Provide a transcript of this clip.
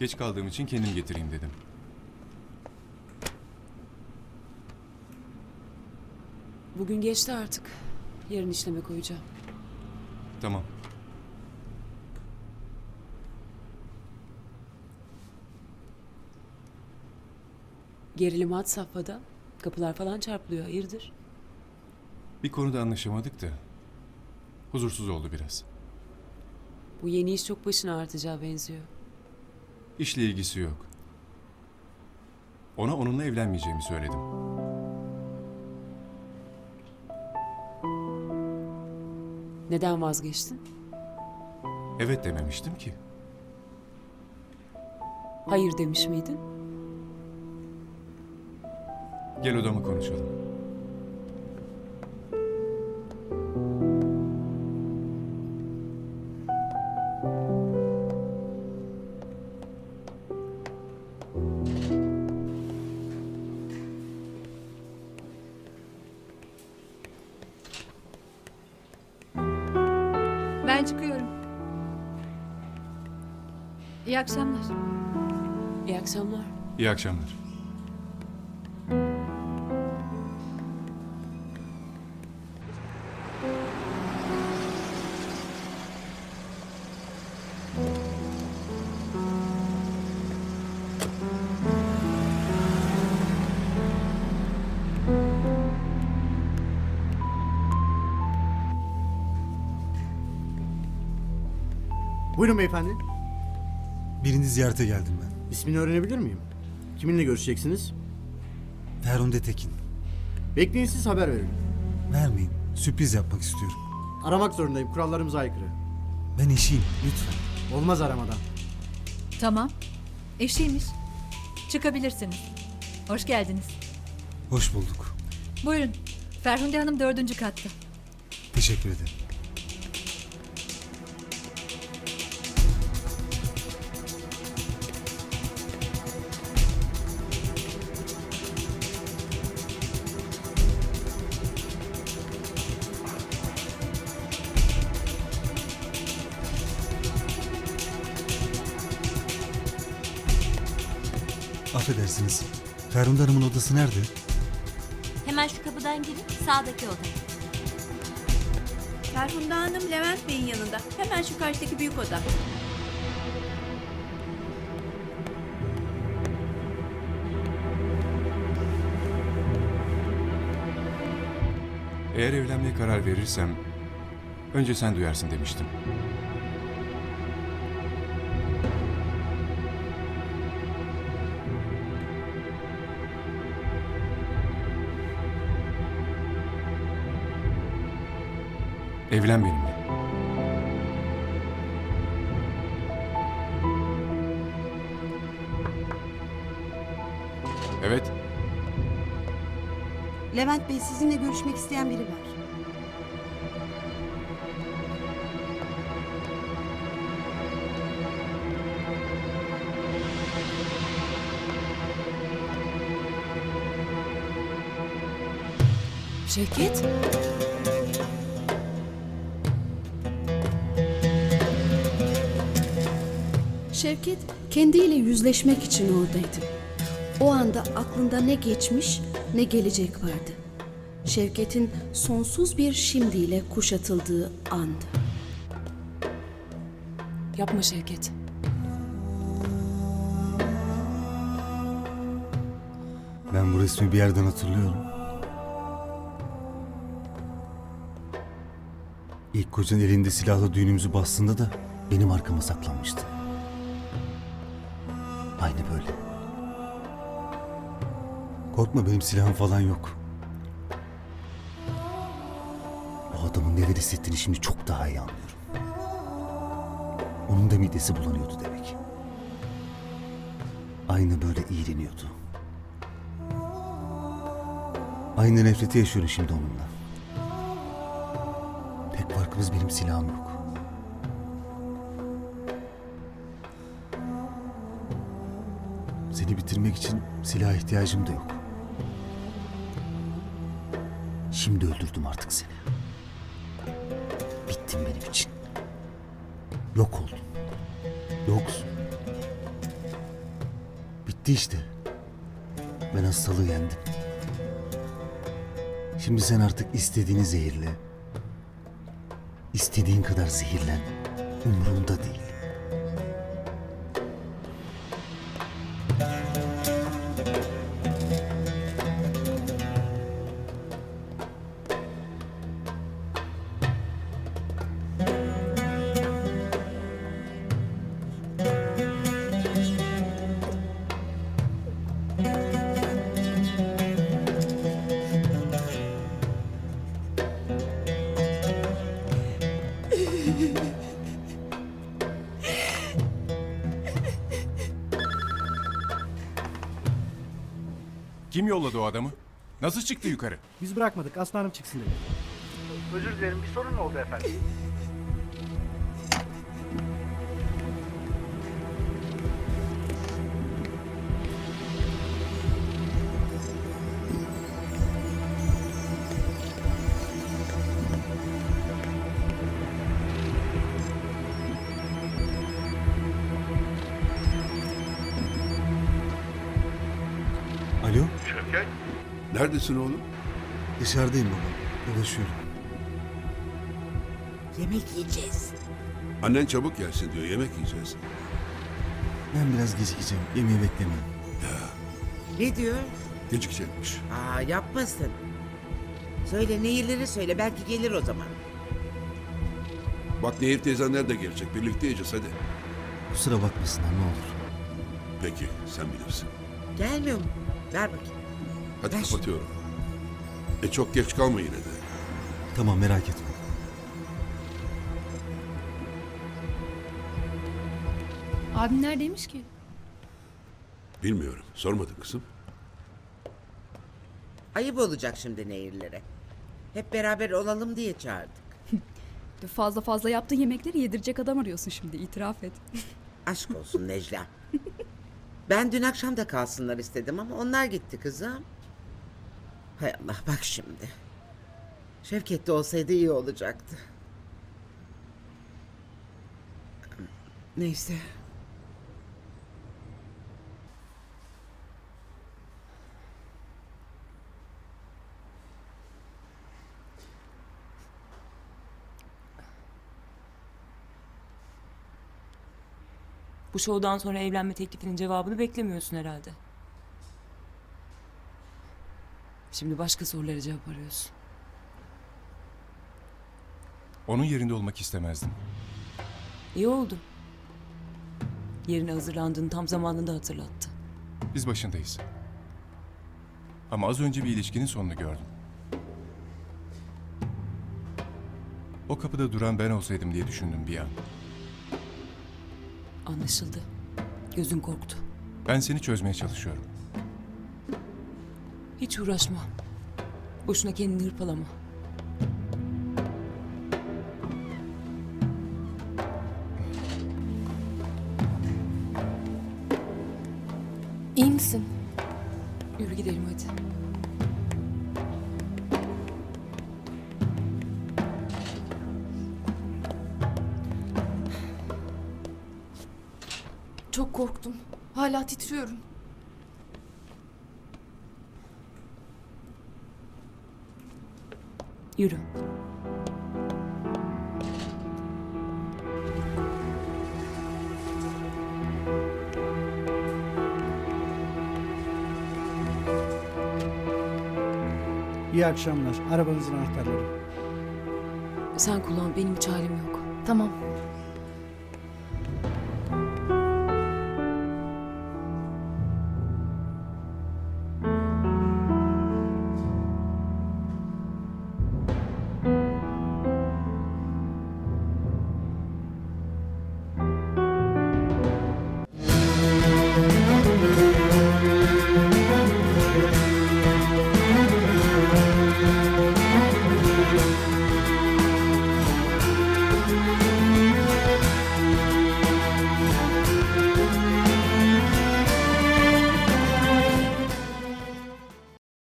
Geç kaldığım için kendim getireyim dedim. Bugün geçti artık. Yarın işleme koyacağım. Tamam. Gerilim had safhada. Kapılar falan çarpılıyor. Hayırdır? Bir konuda anlaşamadık da. Huzursuz oldu biraz. Bu yeni iş çok başına artacağı benziyor. İşle ilgisi yok. Ona onunla evlenmeyeceğimi söyledim. Neden vazgeçtin? Evet dememiştim ki. Hayır demiş miydin? Gel odama konuşalım. Ben çıkıyorum. İyi akşamlar. İyi akşamlar. İyi akşamlar. Buyurun beyefendi. Birini ziyarete geldim ben. İsmini öğrenebilir miyim? Kiminle görüşeceksiniz? Ferhunde Tekin. Bekleyin siz haber verin. Vermeyin. Sürpriz yapmak istiyorum. Aramak zorundayım. Kurallarımıza aykırı. Ben eşiyim. Lütfen. Olmaz aramadan. Tamam. Eşiymiş. Çıkabilirsiniz. Hoş geldiniz. Hoş bulduk. Buyurun. Ferhunde Hanım dördüncü katta. Teşekkür ederim. Affedersiniz. Ferhunde Hanım'ın odası nerede? Hemen şu kapıdan girin sağdaki odaya. Ferhunda Hanım Levent Bey'in yanında. Hemen şu karşıdaki büyük oda. Eğer evlenmeye karar verirsem önce sen duyarsın demiştim. Evlen benimle. Evet, Levent Bey sizinle görüşmek isteyen biri var. Şevket? Şevket kendiyle yüzleşmek için oradaydı. O anda aklında ne geçmiş ne gelecek vardı. Şevket'in sonsuz bir şimdiyle kuşatıldığı andı. Yapma Şevket. Ben bu resmi bir yerden hatırlıyorum. İlk kocan elinde silahla düğünümüzü bastığında da benim arkama saklanmıştı. Aynı böyle. Korkma benim silahım falan yok. O adamın neler hissettiğini şimdi çok daha iyi anlıyorum. Onun da midesi bulanıyordu demek. Aynı böyle iğreniyordu. Aynı nefreti yaşıyorum şimdi onunla. Tek farkımız benim silahım yok. Seni bitirmek için silah ihtiyacım da yok. Şimdi öldürdüm artık seni. Bittin benim için. Yok oldun. Yoksun. Bitti işte. Ben hastalığı yendim. Şimdi sen artık istediğini zehirle. İstediğin kadar zehirlen. Umurumda değil. Kim yolladı o adamı? Nasıl çıktı yukarı? Biz bırakmadık aslanım çıksın dedi. Özür dilerim bir sorun mu oldu efendim? Neredesin oğlum? Dışarıdayım baba. Dolaşıyorum. Yemek yiyeceğiz. Annen çabuk gelsin diyor yemek yiyeceğiz. Ben biraz gecikeceğim. Yemeği beklemeyin. Ne diyor? Gecikecekmiş. Aa yapmasın. Söyle neyleri söyle belki gelir o zaman. Bak Nehir teyzenler de gelecek birlikte yiyeceğiz hadi. Kusura bakmasınlar ne olur. Peki sen bilirsin. Gelmiyor mu? Ver bakayım. Hadi Ver. kapatıyorum. E çok geç kalma yine de. Tamam merak etme. Abim neredeymiş ki? Bilmiyorum sormadın kızım. Ayıp olacak şimdi nehirlere. Hep beraber olalım diye çağırdık. Fazla fazla yaptığı yemekleri yedirecek adam arıyorsun şimdi itiraf et. Aşk olsun Necla. ben dün akşam da kalsınlar istedim ama onlar gitti kızım. Hay Allah bak şimdi. Şevket de olsaydı iyi olacaktı. Neyse. Bu şovdan sonra evlenme teklifinin cevabını beklemiyorsun herhalde. Şimdi başka sorulara cevap arıyorsun. Onun yerinde olmak istemezdim. İyi oldu. Yerine hazırlandığını tam zamanında hatırlattı. Biz başındayız. Ama az önce bir ilişkinin sonunu gördüm. O kapıda duran ben olsaydım diye düşündüm bir an. Anlaşıldı. Gözün korktu. Ben seni çözmeye çalışıyorum. Hiç uğraşma. Boşuna kendini hırpalama. İyi misin? Yürü gidelim hadi. Çok korktum. Hala titriyorum. Yürü. İyi akşamlar. Arabanızın anahtarları. Sen kullan benim hiç halim yok. Tamam.